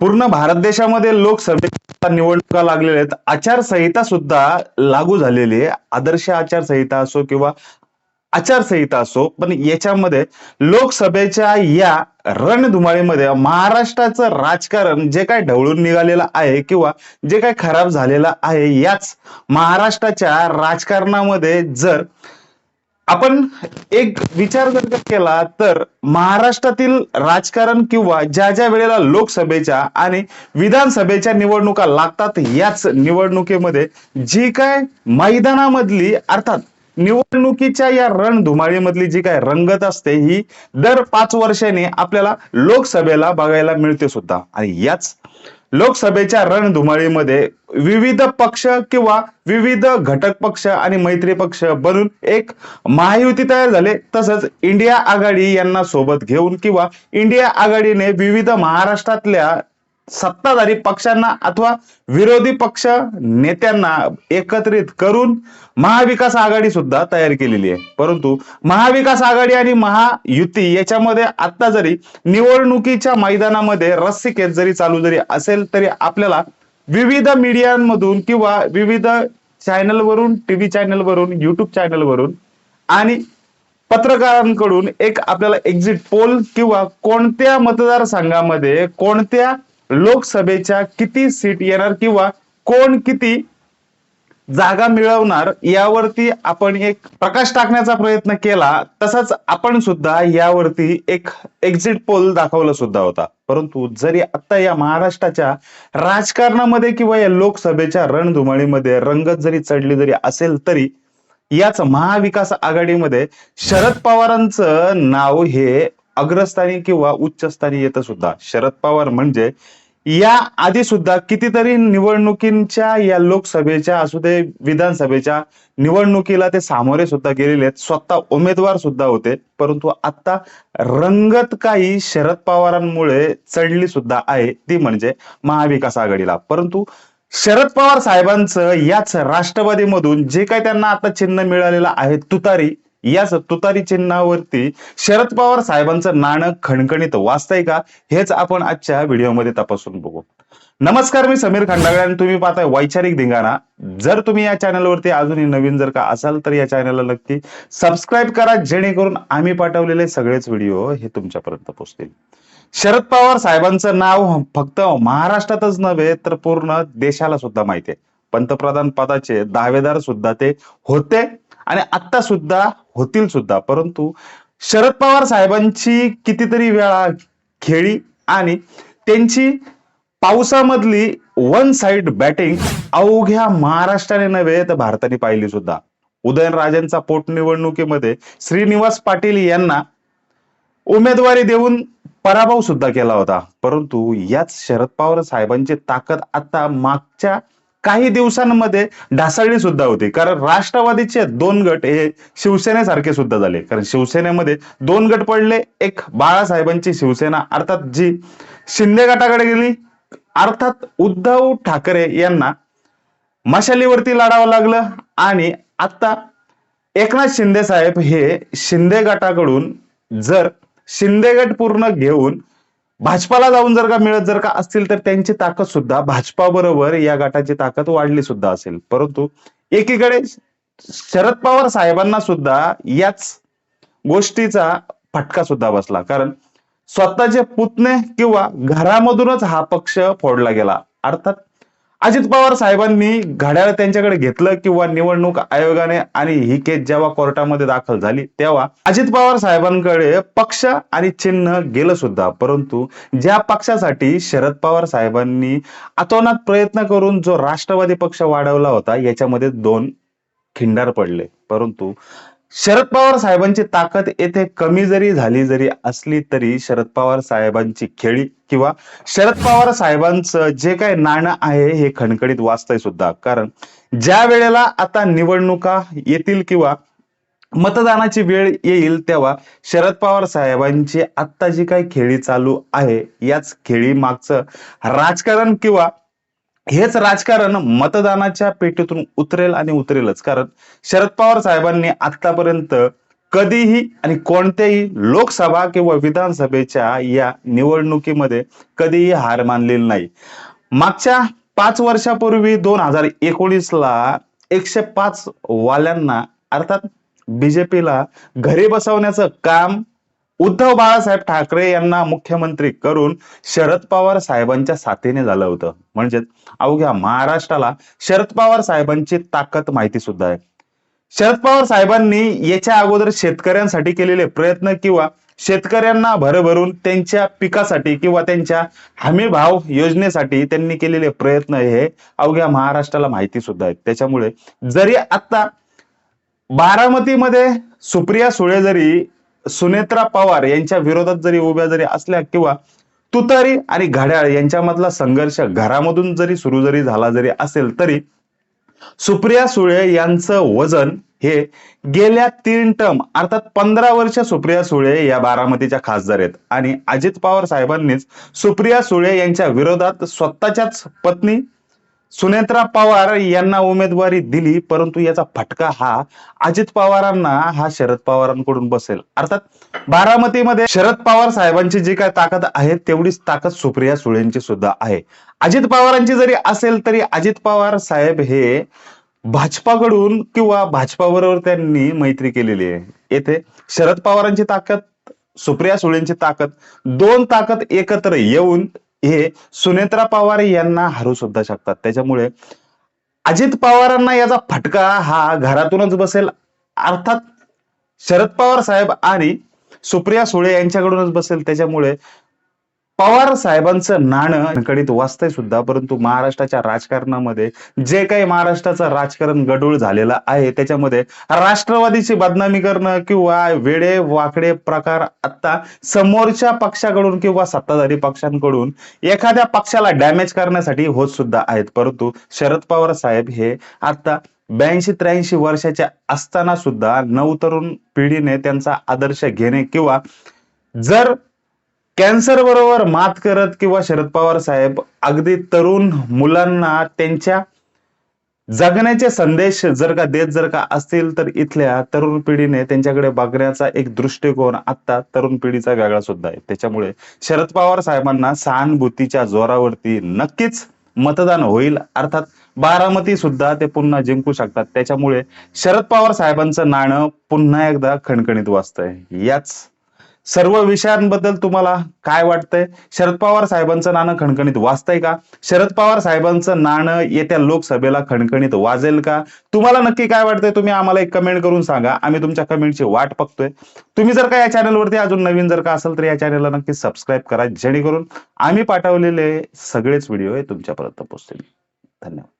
पूर्ण भारत देशामध्ये लोकसभेच्या निवडणुका लागलेल्या आहेत. आचारसंहिता सुद्धा लागू झालेली आहे. आदर्श आचारसंहिता असो किंवा आचारसंहिता असो पण याच्यामध्ये लोकसभेच्या या रणधुमाळीमध्ये महाराष्ट्राचं राजकारण जे काय ढवळून निघालेलं आहे किंवा जे काय खराब झालेलं आहे याच महाराष्ट्राच्या राजकारणामध्ये जर आपण एक विचार जर का केला तर महाराष्ट्रातील राजकारण किंवा ज्या ज्या वेळेला लोकसभेच्या आणि विधानसभेच्या निवडणुका लागतात याच निवडणुकीमध्ये जी काय मैदानामधली अर्थात निवडणुकीच्या या रणधुमाळीमधली जी काय रंगत असते ही दर पाच वर्षांनी आपल्याला लोकसभेला बघायला मिळते सुद्धा. आणि याच लोकसभेच्या रणधुमाळीमध्ये विविध पक्ष किंवा विविध घटक पक्ष आणि मैत्री पक्ष बनून एक महायुती तयार झाले. तसंच इंडिया आघाडी यांना सोबत घेऊन किंवा इंडिया आघाडीने विविध महाराष्ट्रातल्या सत्ताधारी पक्षांना अथवा विरोधी पक्ष नेत्यांना एकत्रित करून महाविकास आघाडी सुद्धा तयार केलेली आहे. परंतु महाविकास आघाडी आणि महायुती याच्यामध्ये आता जरी निवडणुकीच्या मैदानामध्ये रस्सीखेच जरी चालू जरी असेल तरी आपल्याला विविध मीडियांमधून किंवा विविध चॅनलवरून टीव्ही चॅनलवरून युट्यूब चॅनलवरून आणि पत्रकारांकडून एक आपल्याला एक्झिट पोल किंवा कोणत्या मतदारसंघामध्ये कोणत्या लोकसभेच्या किती सीट येणार किंवा कोण किती जागा मिळवणार यावरती आपण एक प्रकाश टाकण्याचा प्रयत्न केला तसाच आपण सुद्धा यावरती एक एक्झिट पोल दाखवला सुद्धा होता. परंतु जरी आता या महाराष्ट्राच्या राजकारणामध्ये किंवा या लोकसभेच्या रणधुमाळीमध्ये रंगत जरी चढली जरी असेल तरी याच महाविकास आघाडीमध्ये शरद पवारांचं नाव हे अग्रस्थानी किंवा उच्चस्थानी येतं सुद्धा. शरद पवार म्हणजे या आधी सुद्धा कितीतरी निवडणुकींच्या या लोकसभेच्या असू दे विधानसभेच्या निवडणुकीला ते सामोरे सुद्धा गेलेले आहेत. स्वतः उमेदवार सुद्धा होते. परंतु आता रंगत काही शरद पवारांमुळे चढली सुद्धा आहे. ती म्हणजे महाविकास आघाडीला. परंतु शरद पवार साहेबांचं याच राष्ट्रवादीमधून जे काही त्यांना आता चिन्ह मिळालेलं आहे तुतारी या तुतारी चिन्हावरती शरद पवार साहेबांचं नाणं खणखणीत वाचतंय का? हेच आपण आजच्या व्हिडिओमध्ये तपासून बघू. नमस्कार मी समीर खंडागळे आणि तुम्ही पाहताय वैचारिक धिंगाणा. जर तुम्ही या चॅनलवरती अजूनही नवीन जर का असाल तर या चॅनलला नक्की सबस्क्राईब करा जेणेकरून आम्ही पाठवलेले सगळेच व्हिडिओ हे तुमच्यापर्यंत पोहोचतील. शरद पवार साहेबांचं नाव फक्त महाराष्ट्रातच नव्हे तर पूर्ण देशाला सुद्धा माहिती आहे. पंतप्रधान पदाचे दावेदार सुद्धा ते होते. आणि आता सुद्धा होतील सुद्धा. परंतु शरद पवार साहेबांची कितीतरी वेळा खेळी आणि त्यांची पावसामधली वन साइड बॅटिंग अवघ्या महाराष्ट्राने नव्हे तर भारताने पाहिली सुद्धा. उदयनराजेंचा पोटनिवडणुकीमध्ये श्रीनिवास पाटील यांना उमेदवारी देऊन पराभव सुद्धा केला होता. परंतु याच शरद पवार साहेबांची ताकद आता मागच्या काही दिवसांमध्ये ढासळणी सुद्धा होती. कारण राष्ट्रवादीचे दोन गट हे शिवसेनेसारखे सुद्धा झाले. कारण शिवसेनेमध्ये दोन गट पडले एक बाळासाहेबांची शिवसेना. अर्थात जी शिंदे गटाकडे गेली अर्थात उद्धव ठाकरे यांना मशालीवरती लढावं लागलं. आणि आता एकनाथ शिंदे साहेब हे शिंदे गटाकडून जर शिंदे गट पूर्ण घेऊन भाजपाला जाऊन जर का मिळत जर का असतील तर त्यांची ताकद सुद्धा भाजपा बरोबर या गटाची ताकद वाढली सुद्धा असेल. परंतु एकीकडे शरद पवार साहेबांना सुद्धा याच गोष्टीचा फटका सुद्धा बसला. कारण स्वतःचे पुतणे किंवा घरामधूनच हा पक्ष फोडला गेला. अर्थात अजित पवार साहेबांनी घड्याळ त्यांच्याकडे घेतलं किंवा निवडणूक आयोगाने आणि ही केस जेव्हा कोर्टामध्ये दाखल झाली तेव्हा अजित पवार साहेबांकडे पक्ष आणि चिन्ह गेलं सुद्धा. परंतु ज्या पक्षासाठी शरद पवार साहेबांनी अतोनात प्रयत्न करून जो राष्ट्रवादी पक्ष वाढवला होता याच्यामध्ये दोन खिंडार पडले. परंतु शरद पवार साहेबांची ताकद येथे कमी जरी झाली जरी असली तरी शरद पवार साहेबांची खेळी किंवा शरद पवार साहेबांचं जे काय नाणं आहे हे खणखणीत वाचतंय सुद्धा. कारण ज्या वेळेला आता निवडणुका येतील किंवा मतदानाची वेळ येईल तेव्हा शरद पवार साहेबांची आता जी काही खेळी चालू आहे याच खेळी मागचं राजकारण किंवा हेच राजकारण मतदानाच्या पेटीतून उतरेल आणि उतरेलच. कारण शरद पवार साहेबांनी आतापर्यंत कधीही आणि कोणत्याही लोकसभा किंवा विधानसभेच्या या निवडणुकीमध्ये कधीही हार मानलेली नाही. मागच्या पाच वर्षापूर्वी दोन हजार एकोणीस ला एकशे पाच वाल्यांना अर्थात बीजेपीला घरी बसवण्याचं काम उद्धव बाळासाहेब ठाकरे यांना मुख्यमंत्री करून शरद पवार साहेबांच्या साथीने झालं होतं. म्हणजे अवघ्या महाराष्ट्राला शरद पवार साहेबांची ताकद माहिती सुद्धा आहे. शरद पवार साहेबांनी याच्या अगोदर शेतकऱ्यांसाठी केलेले प्रयत्न किंवा शेतकऱ्यांना भरभरून त्यांच्या पिकासाठी किंवा त्यांच्या हमी भाव योजनेसाठी त्यांनी केलेले प्रयत्न हे अवघ्या महाराष्ट्राला माहिती सुद्धा आहेत. त्याच्यामुळे जरी आता बारामतीमध्ये सुप्रिया सुळे जरी सुनेत्रा पवार यांच्या विरोधात जरी उभ्या जरी असल्या किंवा तुतारी आणि घड्याळ यांच्यामधला संघर्ष घरामधून जरी सुरू जरी झाला जरी असेल तरी सुप्रिया सुळे यांचं वजन हे गेल्या तीन टर्म अर्थात पंधरा वर्ष सुप्रिया सुळे या बारामतीच्या खासदार आहेत. आणि अजित पवार साहेबांनीच सुप्रिया सुळे यांच्या विरोधात स्वतःच्याच पत्नी सुनेत्रा पवार यांना उमेदवारी दिली परंतु याचा फटका हा अजित पवारांना हा शरद पवारांकडून बसेल. अर्थात बारामतीमध्ये शरद पवार साहेबांची जी काय ताकद आहे तेवढीच ताकद सुप्रिया सुळेंची सुद्धा आहे. अजित पवारांची जरी असेल तरी अजित पवार साहेब हे भाजपाकडून किंवा भाजपाबरोबर त्यांनी मैत्री केलेली आहे. येथे शरद पवारांची ताकद सुप्रिया सुळेंची ताकद दोन ताकद एकत्र येऊन हे सुनेत्रा पवार यांना हरू सुद्धा शकतात. त्याच्यामुळे अजित पवारांना याचा फटका हा घरातूनच बसेल. अर्थात शरद पवार साहेब आणि सुप्रिया सुळे यांच्याकडूनच बसेल. त्याच्यामुळे पवार साहेबांचं नाणं कडीत वाचतंय सुद्धा परंतु महाराष्ट्राच्या राजकारणामध्ये जे काही महाराष्ट्राचं राजकारण गडूळ झालेलं आहे त्याच्यामध्ये राष्ट्रवादीची बदनामी करणं किंवा वेडे वाकडे प्रकार आता समोरच्या पक्षाकडून किंवा सत्ताधारी पक्षांकडून एखाद्या पक्षाला डॅमेज करण्यासाठी होत सुद्धा आहेत. परंतु शरद पवार साहेब हे आता ब्याऐंशी त्र्याऐंशी वर्षाच्या असताना सुद्धा नवतरुण पिढीने त्यांचा आदर्श घेणे किंवा जर कॅन्सर बरोबर मात करत किंवा शरद पवार साहेब अगदी तरुण मुलांना त्यांच्या जगण्याचे संदेश जर का देत जर का असतील तर इथल्या तरुण पिढीने त्यांच्याकडे बघण्याचा एक दृष्टिकोन आता तरुण पिढीचा वेगळा सुद्धा आहे. त्याच्यामुळे शरद पवार साहेबांना सहानुभूतीच्या जोरावरती नक्कीच मतदान होईल. अर्थात बारामती सुद्धा ते पुन्हा जिंकू शकतात. त्याच्यामुळे शरद पवार साहेबांचं नाणं पुन्हा एकदा खणखणीत वाचतंय याच सर्व विषयांबद्दल तुम्हाला काय वाटतंय? शरद पवार साहेबांचं नाणं खणखणीत वाचतंय का? शरद पवार साहेबांचं नाणं येत्या लोकसभेला खणखणीत वाजेल का? तुम्हाला नक्की काय वाटतंय? तुम्ही आम्हाला एक कमेंट करून सांगा. आम्ही तुमच्या कमेंटची वाट बघतोय. तुम्ही जर का या चॅनलवरती अजून नवीन जर का असेल तर या चॅनलला नक्की सबस्क्राईब करा. जेणेकरून आम्ही पाठवलेले सगळेच व्हिडिओ हे तुमच्यापर्यंत पोहोचतील. धन्यवाद.